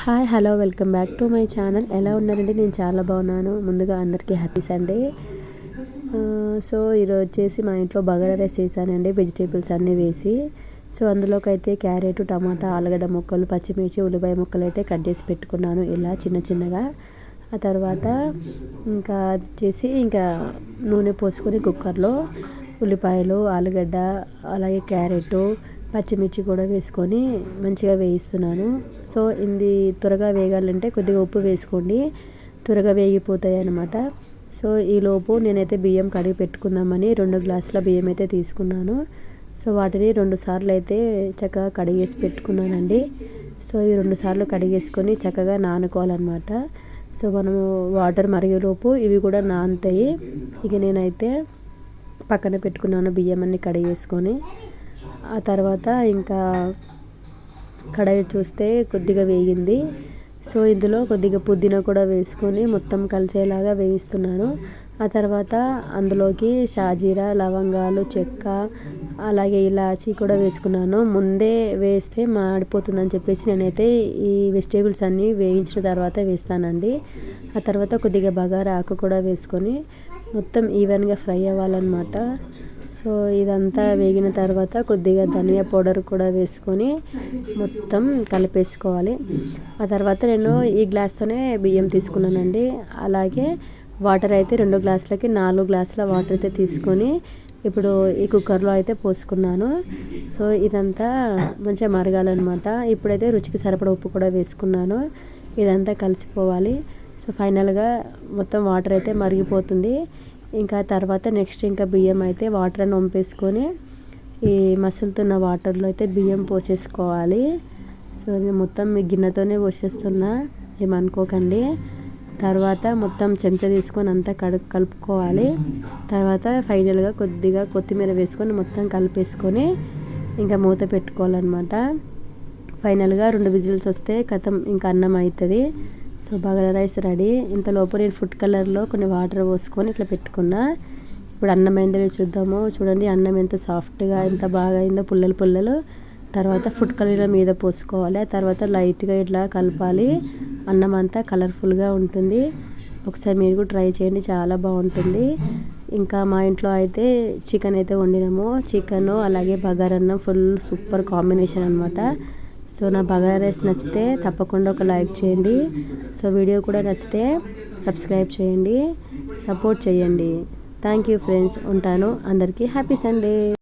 Hi hello welcome back to my channel. ఎలా ఉన్నారండి? నేను చాలా బాగున్నాను. ముందుగా అందరికీ హ్యాపీ సండే. సో ఈరోజు వచ్చేసి మా ఇంట్లో బగారా రైస్ చేశానండి వెజిటేబుల్స్ అన్నీ వేసి. సో అందులోకి అయితే క్యారెట్ టమాటా ఆలుగడ్డ ముక్కలు పచ్చిమిర్చి ఉల్లిపాయ ముక్కలు అయితే కట్ చేసి పెట్టుకున్నాను ఇలా చిన్న చిన్నగా. ఆ తర్వాత ఇంకా వచ్చేసి ఇంకా నూనె పోసుకొని కుక్కర్లో ఉల్లిపాయలు ఆలుగడ్డ అలాగే క్యారెట్ పచ్చిమిర్చి కూడా వేసుకొని మంచిగా వేయిస్తున్నాను. సో ఇది త్వరగా వేగాలంటే కొద్దిగా ఉప్పు వేసుకోండి. త్వరగా వేగిపోతాయి అన్నమాట. సో ఈలోపు నేనైతే బియ్యం కడిగి పెట్టుకుందామని రెండు గ్లాసుల బియ్యం అయితే తీసుకున్నాను. సో వాటిని రెండు సార్లు అయితే చక్కగా కడిగేసి పెట్టుకున్నానండి. సో ఈ రెండు సార్లు కడిగేసుకొని చక్కగా నానుకోవాలన్నమాట. సో మనము వాటర్ మరిగేలోపు ఇవి కూడా నానుతాయి. ఇక నేనైతే పక్కన పెట్టుకున్నాను బియ్యం అన్ని కడిగేసుకొని. ఆ తర్వాత ఇంకా కడాయి చూస్తే కొద్దిగా వేగింది. సో ఇందులో కొద్దిగా పుదీనా కూడా వేసుకొని మొత్తం కలిసేలాగా వేయిస్తున్నాను. ఆ తర్వాత అందులోకి షాజీరా లవంగాలు చెక్క అలాగే ఇలాచి కూడా వేసుకున్నాను. ముందే వేస్తే మాడిపోతుందని చెప్పేసి నేనైతే ఈ వెజిటేబుల్స్ అన్నీ వేయించిన తర్వాత వేస్తానండి. ఆ తర్వాత కొద్దిగా బగారా ఆకు కూడా వేసుకొని మొత్తం ఈవెన్గా ఫ్రై అవ్వాలన్నమాట. సో ఇదంతా వేగిన తర్వాత కొద్దిగా ధనియా పౌడర్ కూడా వేసుకొని మొత్తం కలిపేసుకోవాలి. ఆ తర్వాత నేను ఈ గ్లాస్తోనే బియ్యం తీసుకున్నానండి. అలాగే వాటర్ అయితే రెండు గ్లాసులకి నాలుగు గ్లాసుల వాటర్ అయితే తీసుకొని ఇప్పుడు ఈ కుక్కర్లో అయితే పోసుకున్నాను. సో ఇదంతా మంచిగా మరగాలన్నమాట. ఇప్పుడైతే రుచికి సరిపడ ఉప్పు కూడా వేసుకున్నాను. ఇదంతా కలిసిపోవాలి. సో ఫైనల్గా మొత్తం వాటర్ అయితే మరిగిపోతుంది. ఇంకా తర్వాత నెక్స్ట్ ఇంకా బియ్యం అయితే వాటర్ అని వంపేసుకొని ఈ మసులుతున్న వాటర్లో అయితే బియ్యం పోసేసుకోవాలి. సో నేను మొత్తం మీ గిన్నెతోనే పోసేస్తున్నా. ఏమనుకోకండి తర్వాత మొత్తం చెంచా తీసుకొని అంతా కడు కలుపుకోవాలి. తర్వాత ఫైనల్గా కొద్దిగా కొత్తిమీర వేసుకొని మొత్తం కలిపేసుకొని ఇంకా మూత పెట్టుకోవాలన్నమాట. ఫైనల్గా రెండు విజిల్స్ వస్తే కథం ఇంకా అన్నం అవుతుంది సో బగారా రైస్ రెడీ. ఇంతలోపు నేను ఫుడ్ కలర్లో కొన్ని వాటర్ పోసుకొని ఇట్లా పెట్టుకున్నా. ఇప్పుడు అన్నం అయిందో చూద్దాము. చూడండి అన్నం ఎంత సాఫ్ట్గా ఎంత బాగా అయిందో పుల్లలు పుల్లలు. తర్వాత ఫుడ్ కలర్ మీద పోసుకోవాలి. ఆ తర్వాత లైట్గా ఇట్లా కలపాలి. అన్నం అంతా కలర్ఫుల్గా ఉంటుంది. ఒకసారి మీరు కూడా ట్రై చేయండి చాలా బాగుంటుంది. ఇంకా మా ఇంట్లో అయితే చికెన్ అయితే వండినాము. చికెన్ అలాగే బగారన్నం ఫుల్ సూపర్ కాంబినేషన్ అనమాట సో నా బగారా రైస్ నచ్చితే తప్పకుండా ఒక లైక్ చేయండి. సో వీడియో కూడా నచ్చితే సబ్స్క్రైబ్ చేయండి సపోర్ట్ చేయండి. థ్యాంక్ యూ ఫ్రెండ్స్ ఉంటాను. అందరికీ హ్యాపీ సండే.